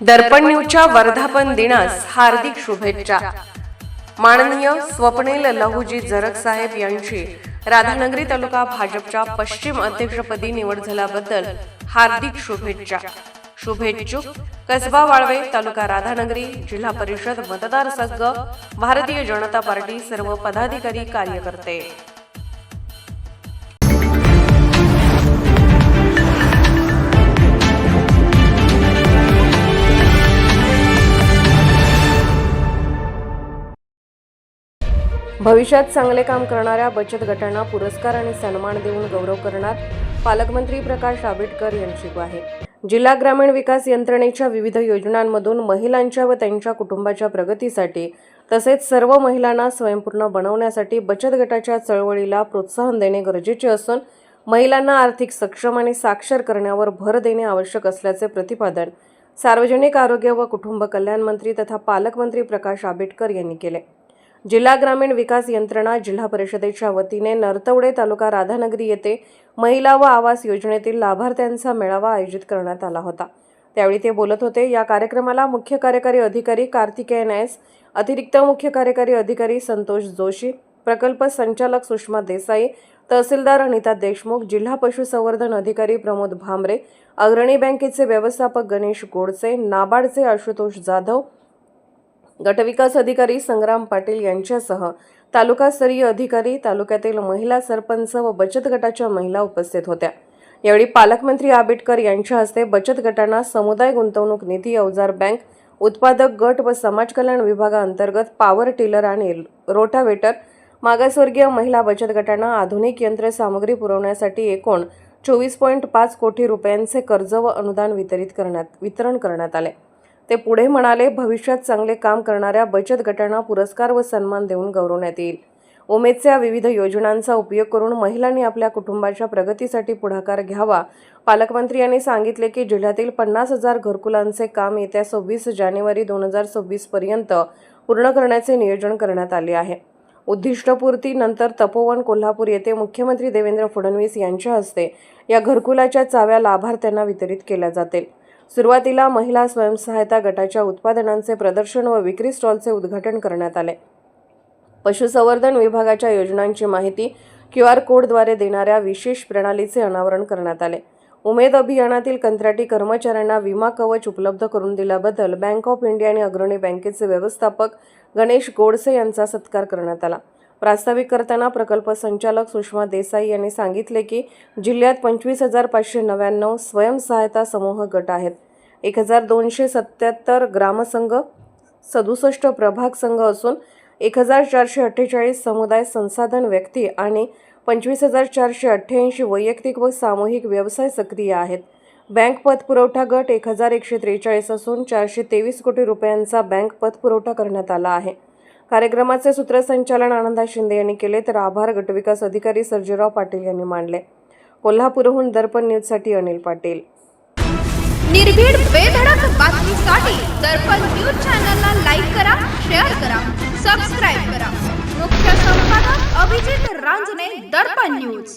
दर्पण न्यूजच्या वर्धापन दिनास हार्दिक शुभेच्छा. माननीय स्वप्नील लहुजी जरग साहेब यांची राधानगरी तालुका भाजपच्या पश्चिम अध्यक्षपदी निवड झाल्याबद्दल हार्दिक शुभेच्छा. शुभेच्छुक कसबा वाळवे तालुका राधानगरी जिल्हा परिषद मतदारसंघ भारतीय जनता पार्टी सर्व पदाधिकारी कार्यकर्ते. भविष्यात चांगले काम करणाऱ्या बचत गटांना पुरस्कार आणि सन्मान देऊन गौरव करणार पालकमंत्री प्रकाश आंबेडकर यांची ग्वाही. जिल्हा ग्रामीण विकास यंत्रणेच्या विविध योजनांमधून महिलांच्या व त्यांच्या कुटुंबाच्या प्रगतीसाठी तसेच सर्व महिलांना स्वयंपूर्ण बनवण्यासाठी बचत गटाच्या चळवळीला प्रोत्साहन देणे गरजेचे असून महिलांना आर्थिक सक्षम आणि साक्षर करण्यावर भर देणे आवश्यक असल्याचे प्रतिपादन सार्वजनिक आरोग्य व कुटुंब कल्याण मंत्री तथा पालकमंत्री प्रकाश आंबेडकर यांनी केले. जिल्हा ग्रामीण विकास यंत्रणा जिल्हा परिषदेच्या वतीने नरतवडे तालुका राधानगरी येथे महिला व आवास योजनेतील लाभार्थ्यांचा मेळावा आयोजित करण्यात आला होता. त्यावेळी ते बोलत होते या कार्यक्रमाला मुख्य कार्यकारी अधिकारी कार्तिकेय नायस अतिरिक्त मुख्य कार्यकारी अधिकारी संतोष जोशी प्रकल्प संचालक सुषमा देसाई तहसीलदार अनिता देशमुख जिल्हा पशुसंवर्धन अधिकारी प्रमोद भामरे अग्रणी बँकेचे व्यवस्थापक गणेश गोडसे नाबार्डचे आशुतोष जाधव गटविकास अधिकारी संग्राम पाटील यांच्यासह तालुकास्तरीय अधिकारी तालुक्यातील महिला सरपंच व बचत गटाच्या महिला उपस्थित होत्या. यावेळी पालकमंत्री आंबेडकर यांच्या हस्ते बचत गटांना समुदाय गुंतवणूक निधी अवजार बँक उत्पादक गट व समाज कल्याण विभागाअंतर्गत पॉवर टिलर आणि रोटावेटर मागासवर्गीय महिला बचत गटांना आधुनिक यंत्रसामग्री पुरवण्यासाठी एकूण चोवीस पॉईंट पाच कोटी रुपयांचे कर्ज व अनुदान वितरित करण्यात वितरण करण्यात आले. ते पुढे म्हणाले भविष्यात चांगले काम करणाऱ्या बचत गटांना पुरस्कार व सन्मान देऊन गौरवण्यात येईल. उमेदच्या विविध योजनांचा उपयोग करून महिलांनी आपल्या कुटुंबाच्या प्रगतीसाठी पुढाकार घ्यावा. पालकमंत्री यांनी सांगितले की जिल्ह्यातील पन्नास हजार घरकुलांचे काम येत्या सव्वीस जानेवारी दोन हजार सव्वीस पर्यंत पूर्ण करण्याचे नियोजन करण्यात आले आहे. उद्दिष्टपूर्ती नंतर तपोवन कोल्हापूर येथे मुख्यमंत्री देवेंद्र फडणवीस यांच्या हस्ते या घरकुलाच्या चाव्या लाभार्थ्यांना वितरित केल्या जातील. सुरुवातीला महिला स्वयंसहायता गटाच्या उत्पादनांचे प्रदर्शन व विक्री स्टॉलचे उद्घाटन करण्यात आले. पशुसंवर्धन विभागाच्या योजनांची माहिती क्यू आर कोडद्वारे देणाऱ्या विशेष प्रणालीचे अनावरण करण्यात आले. उमेद अभियानातील कंत्राटी कर्मचाऱ्यांना विमा कवच उपलब्ध करून दिल्याबद्दल बँक ऑफ इंडिया आणि अग्रणी बँकेचे व्यवस्थापक गणेश गोडसे यांचा सत्कार करण्यात आला. प्रास्ताविक करताना प्रकल्प संचालक सुषमा देसाई यांनी सांगितले की जिल्ह्यात पंचवीस हजार पाचशे नव्याण्णव स्वयंसहायता समूह गट आहेत. एक हजार दोनशे सत्याहत्तर ग्रामसंघ सदुसष्ट प्रभाग संघ असून एक हजार चारशे अठ्ठेचाळीस समुदाय संसाधन व्यक्ती आणि पंचवीस हजार चारशे अठ्ठ्याऐंशी वैयक्तिक व सामूहिक व्यवसाय सक्रिय आहेत. बँक पतपुरवठा गट एक हजार एकशे त्रेचाळीस असून चारशे तेवीस कोटी रुपयांचा बँक पतपुरवठा करण्यात आला आहे. कार्यक्रमाचे सूत्रसंचालन आनंदा शिंदे यांनी केले तर आभार गटविकास अधिकारी सर्जेराव पाटील यांनी मांडले. कोल्हापूरहून दर्पण न्यूजसाठी अनिल पाटील. निर्भीड बेधडक बातमीसाठी दर्पण न्यूज चॅनलला लाईक करा शेअर करा सबस्क्राईब करा. मुख्य संपादक अभिजित रांजणे दर्पण न्यूज.